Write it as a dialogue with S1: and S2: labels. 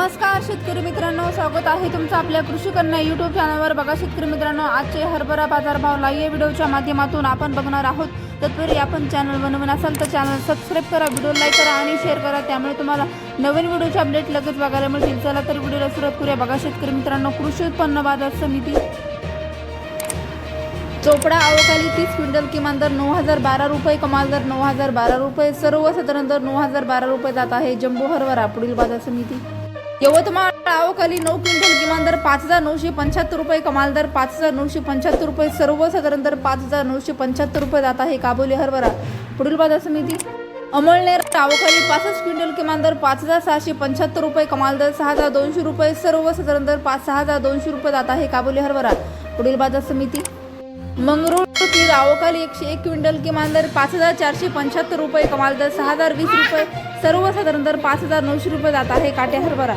S1: नमस्कार शेतकरी मित्रांनो. स्वागत आहे तुमचं आपल्या कृषी कन्या युट्यूब चॅनलवर बघा शेतकरी मित्रांनो आजचे हरभरा बाजारभाव लाईव्ह व्हिडिओच्या माध्यमातून आपण बघणार आहोत. तत्पूर्वी आपण चॅनल बनवून असाल तर चॅनल सबस्क्राईब करा व्हिडिओ लाईक करा आणि शेअर करा. त्यामुळे तुम्हाला नवीन व्हिडिओचे अपडेट लगेच बघायला मिळतील. चला तर व्हिडिओला सुरुवात करूया. बघा शेतकरी मित्रांनो कृषी उत्पन्न बाजार समिती. चोपडा अवकाळी तीस क्विंटल किमान दर नऊ हजार बारा रुपये कमाल दर नऊ हजार बारा रुपये सर्वसाधारण दर नऊ हजार बारा रुपये जात आहे. जम्बो हरभरा पुढील बाजार समिती. यवतमाळ आवकाली नऊ क्विंटल किमान दर पाच हजार नऊशे पंच्याहत्तर रुपये कमाल दर पाच हजार नऊशे पंच्याहत्तर रुपये सर्वसाधारण दर पाच हजार नऊशे पंच्याहत्तर रुपये जात आहे काबोली हरभरा. पुढील बाजार समिती अमळनेर आवकाली पासष्ट क्विंटल किमान दर पाच हजार सहाशे पंच्याहत्तर रुपये कमाल दर सहा हजार दोनशे रुपये सर्वसाधारण दर पाच सहा हजार दोनशे रुपये जात आहे काबोली हरभरा. पुढील बाजार समिती मंगरूळ तीर एकशे एक क्विंटल किमान दर पाच हजार चारशे पंच्याहत्तर रुपये कमाल दर सहा हजार वीस रुपये सर्वसाधारण दर पाच हजार नऊशे रुपये जात आहे काट्या हरभरा.